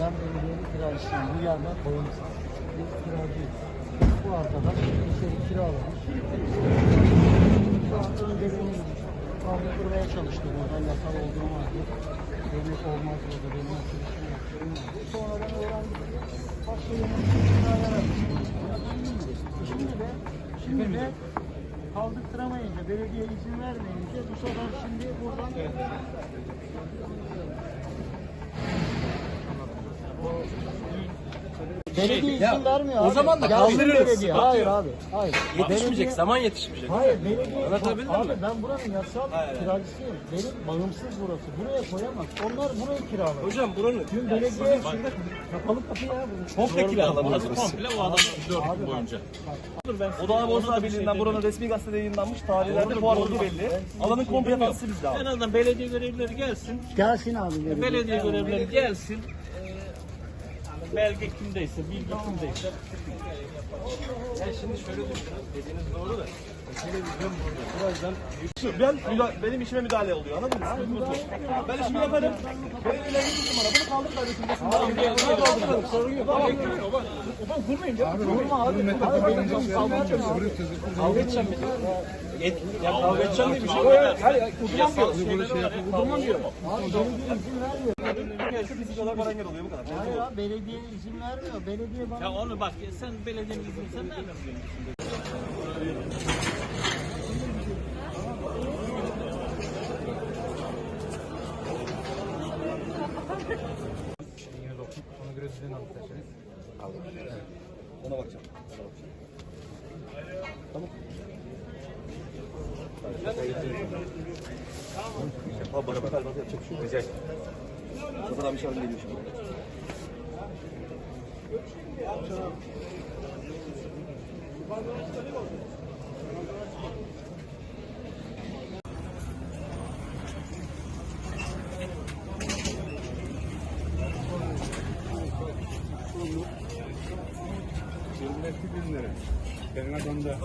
Ben belediyenin kiracısıyım. Bu yerden bağımsız. Biz kiracıyız. Bu arkadaş içeri kiralamış. Şu an önceliğini kaldırmaya çalıştı buradan yasal olduğunu vardı. Devlet olmaz burada. Benim arkadaşım yaptığım vardı. Sonra ben öğrendim. Başka yerine kiraya. Şimdi de, şimdi de kaldırtıramayınca, belediye izin vermeyince bu sefer şimdi buradan Belediye izin vermiyor o abi. zaman da Gelsin kaldırırız. belediye. Hayır diyor. abi. Hayır. Yetişmeyecek, Belediye- zaman yetişmeyecek. Hayır belediye. Anlatabildim abi mi? ben buranın yasal kiracısıyım. Benim bağımsız burası. Buraya koyamaz. Onlar burayı kiraladı. Hocam buranın Dün belediye kapalı kapı ya. bu. komple kiraladı. Burası komple o adam 4 gün boyunca. O da Bozlar Birliği'nden buranın resmi gazetede yayınlanmış tarihlerde fuar olduğu belli. Alanın komple yatısı bizde abi. En azından belediye görevlileri gelsin. Gelsin abi belediye. Belediye görevlileri gelsin. Belge kimdeyse, bilgi kimdeyse. Ya şimdi şöyle düşünün. Dediğiniz doğru da. Televizyon burada. Birazdan Ben müda- benim işime müdahale oluyor anladın mı? Ben işimi yaparım. Benim elime gitsin bana. Bunu kaldır kardeşim desin. Bana kaldırırım. Sorun yok. Tamam. O zaman kurmayın ya. Durma abi. Kavga edeceğim abi. kavga edeceğim. Et, ya kavga edeceğim diye bir şey yok. Hayır, udurmam diyor. Udurmam diyor. Abi belediye izin vermiyor. Gelse fizik olarak bana engel oluyor bu kadar. Hayır abi belediye izin vermiyor. Belediye bana Ya onu bak sen belediyenin izni sen nereden biliyorsun? Ona bakacağım. Tamam. Abi bana bak yapacak bir şey yok. Rica ederim. Zaten abi şarkı geliyor şimdi. Bin lira. Benim adamda